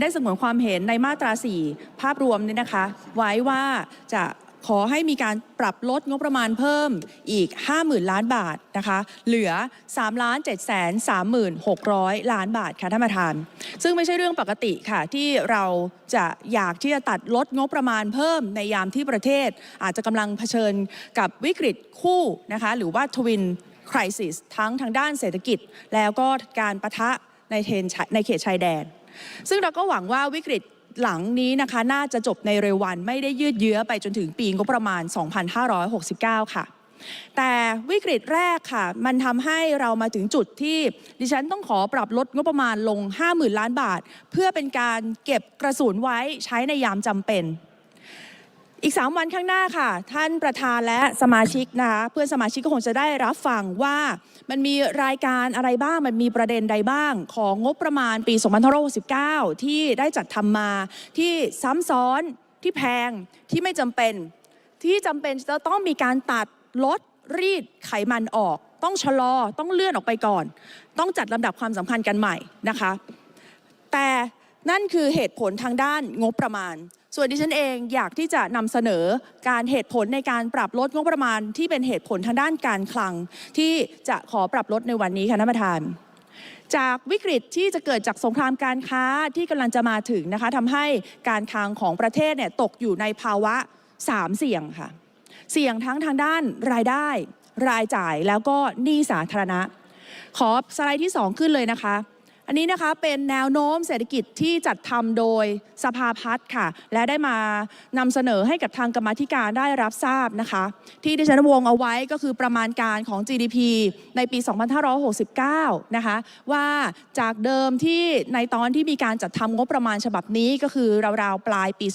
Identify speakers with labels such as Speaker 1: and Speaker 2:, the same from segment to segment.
Speaker 1: ได้สงวนความเห็นในมาตรา 4 ภาพรวมเนี่ยนะคะ ไว้ว่าจะขอให้มีการปรับลดงบประมาณเพิ่มอีก 50,000 ล้านบาทนะคะ เหลือ 3 ล้าน7แสน36,000 ล้านบาทค่ะท่านประธาน ซึ่งไม่ใช่เรื่องปกติค่ะ ที่เราจะอยากที่จะตัดลดงบประมาณเพิ่มในยามที่ประเทศ อาจจะกำลังเผชิญกับวิกฤตคู่นะคะ หรือว่าทวินคริสิสทั้งทางด้านเศรษฐกิจ แล้วก็การประทะในเทนในเขตชายแดน ซึ่งเราก็หวังว่าวิกฤตหลังนี้นะคะน่าจะจบในเร็ววันไม่ได้ยืดเยื้อไปจนถึงปีงบประมาณ 2569 ค่ะ แต่วิกฤตแรกค่ะ มันทำให้เรามาถึงจุดที่ดิฉันต้องขอปรับลดงบประมาณลง 50,000 ล้านบาท เพื่อเป็นการเก็บกระสุนไว้ใช้ในยามจำเป็น อีก 3 วันข้างหน้าค่ะ ท่านประธานและสมาชิกนะคะเพื่อนสมาชิกก็คงจะได้รับฟังว่ามันมีรายการอะไรบ้าง มันมีประเด็นใดบ้างของงบประมาณปี 2569 ที่ได้จัดทำมาที่ซ้ำซ้อนที่แพงที่ไม่จำเป็น ที่จำเป็นจะต้องมีการตัดลดรีดไขมันออก ต้องชะลอต้องเลื่อนออกไปก่อน ต้องจัดลำดับความสำคัญกันใหม่นะคะ แต่ นั่นคือเหตุผลทางด้านงบประมาณ ส่วนดิฉันเองอยากที่จะนำเสนอการเหตุผลในการปรับลดงบประมาณ ที่เป็นเหตุผลทางด้านการคลัง ที่จะขอปรับลดในวันนี้ค่ะท่านประธานจากวิกฤตที่จะเกิดจากสงครามการค้าที่กำลังจะมาถึงนะคะทำให้การคลังของประเทศเนี่ยตกอยู่ในภาวะ 3 เสี่ยงค่ะ เสี่ยงทั้งทางด้านรายได้ รายจ่ายแล้วก็หนี้สาธารณะ ขอสไลด์ที่ 2 ขึ้นเลยนะคะ อันนี้นะคะเป็นแนวโน้มเศรษฐกิจที่จัดทำโดยสภาพัฒน์ค่ะ และได้มานำเสนอให้กับทางกรรมธิการได้รับทราบนะคะ ที่ดิฉันวงเอาไว้ก็คือประมาณการของ GDP ในปี 2569 นะคะ ว่าจากเดิมที่ในตอนที่มีการจัดทำงบประมาณฉบับนี้ก็คือราวๆปลายปี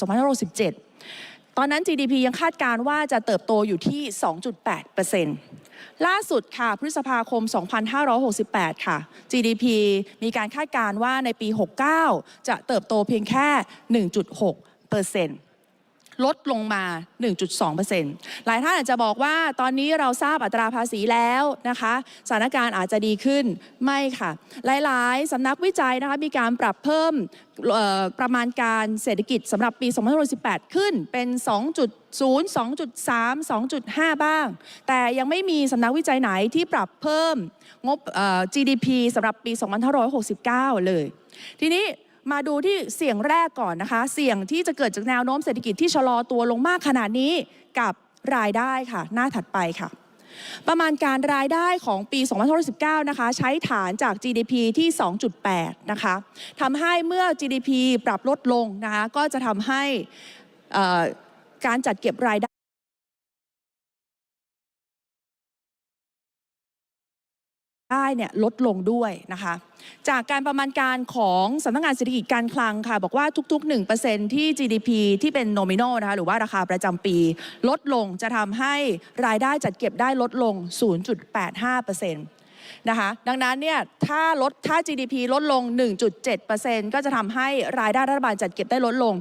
Speaker 1: 2567 ตอนนั้น GDP ยังคาดการณ์ว่าจะเติบโตอยู่ที่ 2.8% ล่าสุดค่ะ พฤษภาคม 2568 ค่ะ GDP มีการคาดการณ์ว่าในปี 69 จะเติบโตเพียงแค่ 1.6เปอร์เซ็นต์ ลดลงมา 1.2%หลายท่านอาจจะบอกว่าตอนนี้เราทราบอัตราภาษีแล้วนะคะสถานการณ์อาจจะดีขึ้นไม่ค่ะ หลายๆสำนักวิจัยนะคะมีการปรับเพิ่มประมาณการเศรษฐกิจสำหรับปี 2018 ขึ้นเป็น 2.0 2.3 2.5 บ้าง แต่ยังไม่มีสำนักวิจัยไหนที่ปรับเพิ่มงบ GDP สำหรับปี 2569 เลย ทีนี้ มาดูที่เสี่ยงแรกก่อนนะคะ เสี่ยงที่จะเกิดจากแนวโน้มเศรษฐกิจที่ชะลอตัวลงมากขนาดนี้กับรายได้ค่ะ หน้าถัดไปค่ะ ประมาณการรายได้ของปี 2019 นะคะ ใช้ฐานจาก GDP ที่ 2.8 นะคะทำให้เมื่อ GDP ปรับลดลงนะคะ ก็จะทำให้การจัดเก็บรายได้ ได้เนี่ยลดลงด้วยนะคะ จากการประมาณการของสำนักงานเศรษฐกิจการคลังค่ะ บอกว่าทุกๆ 1%ที่ GDP ที่เป็น nominal นะคะหรือว่าราคาประจำปี ลดลงจะทำให้รายได้จัดเก็บได้ลดลง 0.85%นะคะดังนั้นเนี่ยถ้าลดถ้า GDP ลดลง 1.7%ก็จะทำให้รายได้รัฐบาลจัดเก็บได้ลดลง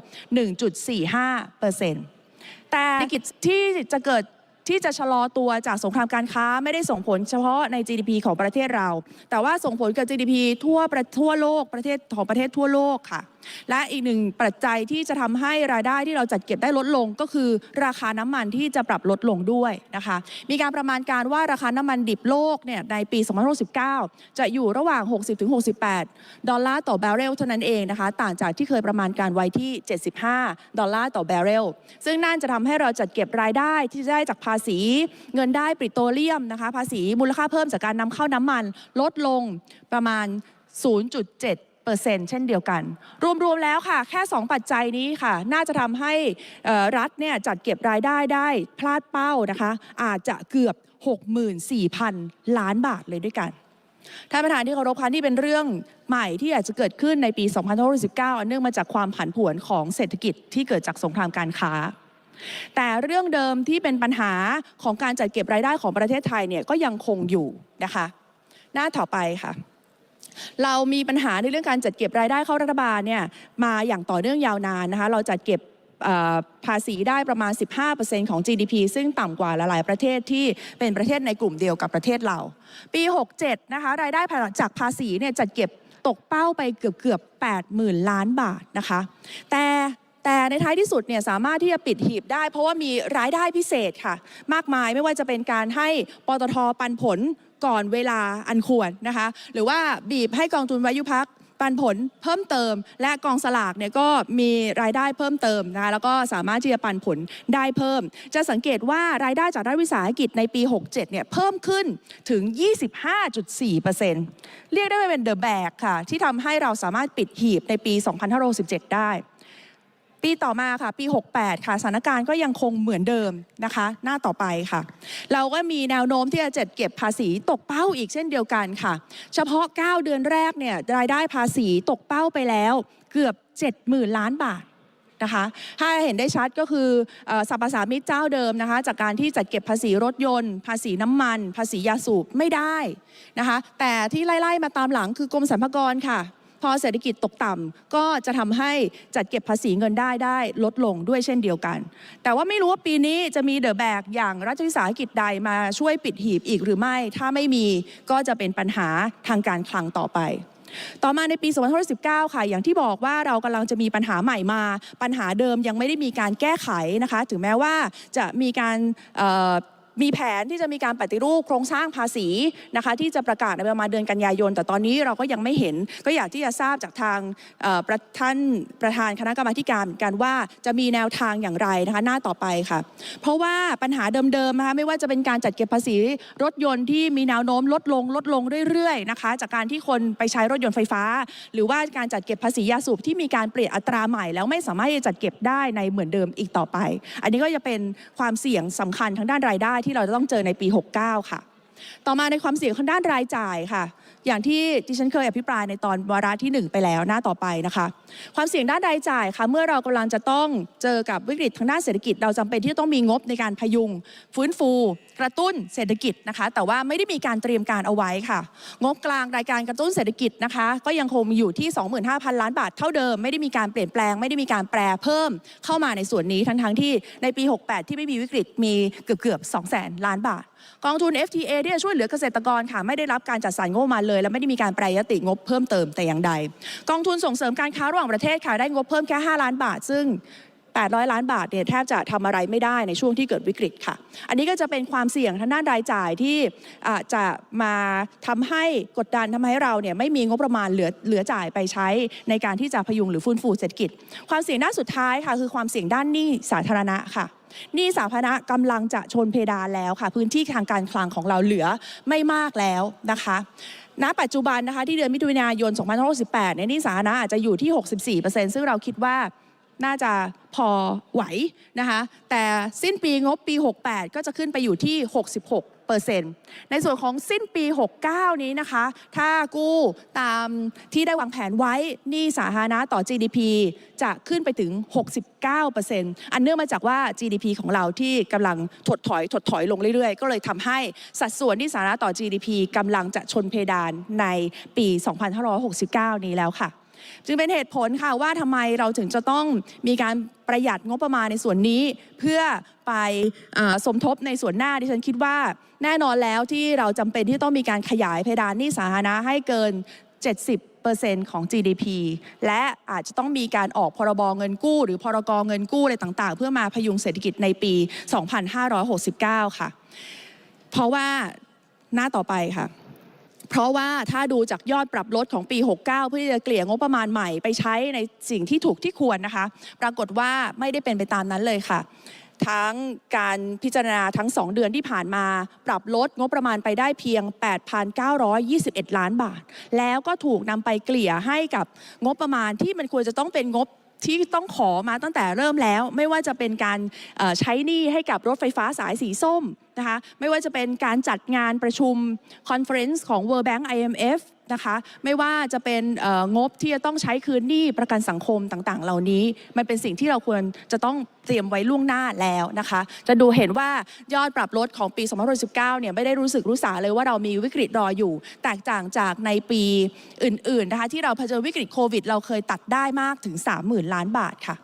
Speaker 1: 1.45%แต่เศรษฐกิจที่จะเกิด ที่จะชะลอตัวจากสงครามการค้าไม่ได้ส่งผลเฉพาะใน GDP ของประเทศเรา แต่ว่าส่งผลกับ GDP ทั่วประทั่วโลกประเทศของประเทศทั่วโลกค่ะ และอีกหนึ่งปัจจัยที่จะทำให้รายได้ที่เราจัดเก็บได้ลดลง ก็คือราคาน้ำมันที่จะปรับลดลงด้วยนะคะ มีการประมาณการว่าราคาน้ำมันดิบโลกเนี่ยในปี 2069 จะอยู่ระหว่าง 60-68 ดอลลาร์ต่อแบเรลเท่านั้นเองนะคะ ต่างจากที่เคยประมาณการไว้ที่ 75 ดอลลาร์ต่อแบเรล ซึ่งนั่นจะทำให้เราจัดเก็บรายได้ที่ได้จากภาษี เงินได้ปิโตรเลียมนะคะ ภาษีมูลค่าเพิ่มจากการนำเข้าน้ำมันลดลงประมาณ 0.7 เปอร์เซ็นต์เช่นเดียวกัน รวมๆแล้วค่ะ แค่ 2 ปัจจัยนี้ค่ะ น่าจะทำให้รัฐเนี่ยจัดเก็บรายได้ได้พลาดเป้านะคะ อาจจะเกือบ 64,000 ล้านบาทเลยด้วยกันท่านประธานที่เคารพคะนี่เป็นเรื่องใหม่ที่อาจจะเกิดขึ้นในปี2519อันเนื่องมาจากความผันผวนของเศรษฐกิจที่เกิดจากสงครามการค้า แต่เรื่องเดิมที่เป็นปัญหาของการจัดเก็บรายได้ของประเทศไทยเนี่ยก็ยังคงอยู่นะคะ หน้าต่อไปค่ะ เรามีปัญหาในเรื่องการจัดเก็บรายได้เข้ารัฐบาลเนี่ยมาอย่างต่อเนื่องยาวนานนะคะเราจัดเก็บภาษีได้ประมาณ 15%ของ GDP ซึ่งต่ำกว่าหลาย ๆ ประเทศที่เป็นประเทศในกลุ่มเดียวกับประเทศเรา ปี 67 นะคะรายได้จากภาษีเนี่ยจัดเก็บตกเป้าไปเกือบเกือบ8 0,000 ล้านบาทนะคะ แต่แต่ในท้ายที่สุดเนี่ยสามารถที่จะปิดหีบได้ เพราะว่ามีรายได้พิเศษค่ะ มากมายไม่ว่าจะเป็นการให้ปตทปันผล ก่อนเวลาอันควรนะคะ หรือว่าบีบให้กองทุนวายุพักปันผลเพิ่มเติม และกองสลากเนี่ยก็มีรายได้เพิ่มเติมนะคะแล้วก็สามารถที่จะปันผลได้เพิ่ม จะสังเกตว่ารายได้จากรัฐวิสาหกิจในปี 67เนี่ยเพิ่มขึ้นถึง 25.4%เรียกได้ว่าเป็นเดอะแบกค่ะ ที่ทำให้เราสามารถปิดหีบในปี 2567 ได้ ปีต่อมาค่ะ ปี 68 ค่ะสถานการณ์ก็ยังคงเหมือนเดิมนะคะ หน้าต่อไปค่ะ เราก็มีแนวโน้มที่จะจัดเก็บภาษีตกเป้าอีกเช่นเดียวกันค่ะ เฉพาะ 9 เดือนแรกเนี่ยรายได้ภาษีตกเป้าไปแล้ว เกือบ 70,000 ล้านบาทนะคะถ้าเห็นได้ชัดก็คือสรรพสามิตเจ้าเดิมนะคะ จากการที่จัดเก็บภาษีรถยนต์ ภาษีน้ำมัน ภาษียาสูบไม่ได้นะคะ แต่ที่ไล่ๆมาตามหลังคือกรมสรรพากรค่ะ พอเศรษฐกิจตกต่ำก็จะทำให้จัดเก็บภาษีเงินได้ได้ลดลงด้วยเช่นเดียวกัน แต่ว่าไม่รู้ว่าปีนี้จะมีเดอะแบกอย่างรัฐวิสาหกิจใดมาช่วยปิดหีบอีกหรือไม่ ถ้าไม่มีก็จะเป็นปัญหาทางการคลังต่อไปต่อมาในปี 2019 ค่ะ อย่างที่บอกว่าเรากำลังจะมีปัญหาใหม่มา ปัญหาเดิมยังไม่ได้มีการแก้ไขนะคะ ถึงแม้ว่าจะมีการ มีแผนที่จะมีการปฏิรูปโครงสร้างภาษีนะคะที่จะประกาศในประมาณเดือนกันยายน แต่ตอนนี้เราก็ยังไม่เห็น ก็อยากที่จะทราบจากทางประท่านประธานคณะกรรมาการกันว่าจะมีแนวทางอย่างไรนะคะหน้าต่อไปค่ะ เพราะว่าปัญหาเดิมๆนะคะไม่ว่าจะเป็นการจัดเก็บภาษีรถยนต์ที่มีแนวโน้มลดลงลดลงเรื่อยๆนะคะจากการที่คนไปใช้รถยนต์ไฟฟ้า หรือว่าการจัดเก็บภาษียาสูบที่มีการเปลี่ยนอัตราใหม่ แล้วไม่สามารถจะจัดเก็บได้ในเหมือนเดิมอีกต่อไป อันนี้ก็จะเป็นความเสี่ยงสำคัญทางด้านรายได้ที่เราจะต้องเจอในปี 69 ค่ะ ต่อมาในความเสี่ยงทางด้านรายจ่ายค่ะ อย่างที่ดิฉันเคยอภิปรายในตอนวาระที่ 1 ไปแล้วหน้าต่อไปนะคะ ความเสี่ยงด้านรายจ่ายค่ะ เมื่อเรากำลังจะต้องเจอกับวิกฤตทางด้านเศรษฐกิจ เราจำเป็นที่จะต้องมีงบในการพยุง ฟื้นฟูกระตุ้นเศรษฐกิจนะคะ แต่ว่าไม่ได้มีการเตรียมการเอาไว้ค่ะ งบกลางรายการกระตุ้นเศรษฐกิจนะคะ ก็ยังคงอยู่ที่ 25,000 ล้านบาทเท่าเดิม ไม่ได้มีการเปลี่ยนแปลง ไม่ได้มีการแปรเพิ่มเข้ามาในส่วนนี้ทั้งๆที่ในปี 68 ที่ไม่มีวิกฤตมีเกือบเกือบ200,000 ล้านบาท กองทุน FTA ที่ช่วยเหลือเกษตรกรค่ะไม่ได้รับการจัดสรรงบมาเลย และไม่ได้มีการแปรยติงบเพิ่มเติมแต่อย่างใด กองทุนส่งเสริมการค้าระหว่างประเทศค่ะได้งบเพิ่มแค่ 5 ล้านบาท ซึ่ง 800 ล้านบาทเนี่ยแทบจะทำอะไรไม่ได้ในช่วงที่เกิดวิกฤตค่ะ อันนี้ก็จะเป็นความเสี่ยงทางด้านรายจ่ายที่จะมาทำให้กดดันทำให้เราเนี่ยไม่มีงบประมาณเหลือเหลือจ่ายไปใช้ในการที่จะพยุงหรือฟื้นฟูเศรษฐกิจ ความเสี่ยงด้านสุดท้ายค่ะคือความเสี่ยงด้านหนี้สาธารณะค่ะหนี้สาธารณะกำลังจะชนเพดานแล้วค่ะ พื้นที่ทางการคลังของเราเหลือไม่มากแล้วนะคะณปัจจุบันนะคะที่เดือนมิถุนายน 2568เนี่ยหนี้สาธารณะอาจจะอยู่ที่ 64%ซึ่งเราคิดว่า น่าจะพอไหวนะคะแต่สิ้นปีงบปี 68 ก็จะขึ้นไปอยู่ที่ 66ในส่วนของสิ้นปี 69 นี้นะคะ ถ้ากู้ตามที่ได้วางแผนไว้หนี้สาธารณะต่อ GDP จะขึ้นไปถึง 69อันเนื่องมาจากว่า GDP ของเราที่กำลังถดถอยถดถอยลงเรื่อยๆ ก็เลยทำให้สัดส่วนหนี้สาธารณะต่อ GDP กำลังจะชนเพดานในปี 2569 นี้แล้วค่ะ จึงเป็นเหตุผลค่ะว่าทำไมเราถึงจะต้องมีการประหยัดงบประมาณในส่วนนี้ เพื่อไปอสมทบในส่วนหน้าดิฉันคิดว่า แน่นอนแล้วที่เราจำเป็นที่ต้องมีการขยายเพดานหนี้สาธารณะให้เกิน 70%ของ GDP และอาจจะต้องมีการออกพรบเงินกู้ หรือพรกเงินกู้อะไรต่างๆ เพื่อมาพยุงเศรษฐกิจในปี 2569 ค่ะ เพราะว่าหน้าต่อไปค่ะ เพราะว่าถ้าดูจากยอดปรับลดของปี 69 เพื่อที่จะเกลี่ยงบประมาณใหม่ไปใช้ในสิ่งที่ถูกที่ควรนะคะ ปรากฏว่าไม่ได้เป็นไปตามนั้นเลยค่ะ ทั้งการพิจารณาทั้ง 2 เดือนที่ผ่านมา ปรับลดงบประมาณไปได้เพียง 8,921 ล้านบาท แล้วก็ถูกนำไปเกลี่ยให้กับงบประมาณที่มันควรจะต้องเป็นงบ ที่ต้องขอมาตั้งแต่เริ่มแล้ว ไม่ว่าจะเป็นการใช้หนี้ให้กับรถไฟฟ้าสายสีส้มนะคะไม่ว่าจะเป็นการจัดงานประชุมคอนเฟอเรนซ์ของ World Bank IMF นะคะ ไม่ว่าจะเป็นงบที่จะต้องใช้คืนหนี้ประกันสังคมต่างๆ เหล่านี้ มันเป็นสิ่งที่เราควรจะต้องเตรียมไว้ล่วงหน้าแล้วนะคะ จะดูเห็นว่ายอดปรับลดของปี2019เนี่ยไม่ได้รู้สึกรู้สาเลยว่าเรามีวิกฤตรออยู่ แตกต่างจากในปีอื่นๆนะคะที่เราเผชิญวิกฤตโควิด เราเคยตัดได้มากถึง 30,000 ล้านบาทค่ะ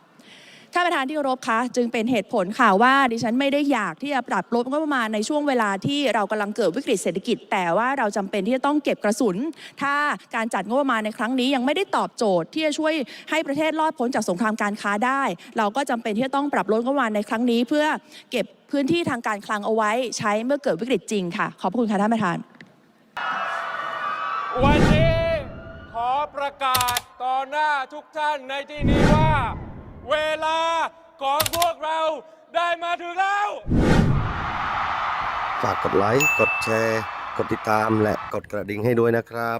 Speaker 1: ท่านประธานที่เคารพคะจึงเป็นเหตุผลค่ะว่าดิฉันไม่ได้อยากที่จะปรับลดงบประมาณในช่วงเวลาที่เรากำลังเกิดวิกฤตเศรษฐกิจ แต่ว่าเราจำเป็นที่จะต้องเก็บกระสุน ถ้าการจัดงบประมาณในครั้งนี้ยังไม่ได้ตอบโจทย์ที่จะช่วยให้ประเทศรอดพ้นจากสงครามการค้าได้ เราก็จำเป็นที่จะต้องปรับลดงบประมาณในครั้งนี้ เพื่อเก็บพื้นที่ทางการคลังเอาไว้ใช้เมื่อเกิดวิกฤตจริงค่ะ ขอบคุณค่ะท่านประธาน
Speaker 2: วันนี้ขอประกาศต่อหน้าทุกท่านในที่นี้ว่า เวลาของพวกเราได้มาถึงแล้ว
Speaker 3: ฝากกดไลค์ กดแชร์ กดติดตามและกดกระดิ่งให้ด้วยนะครับ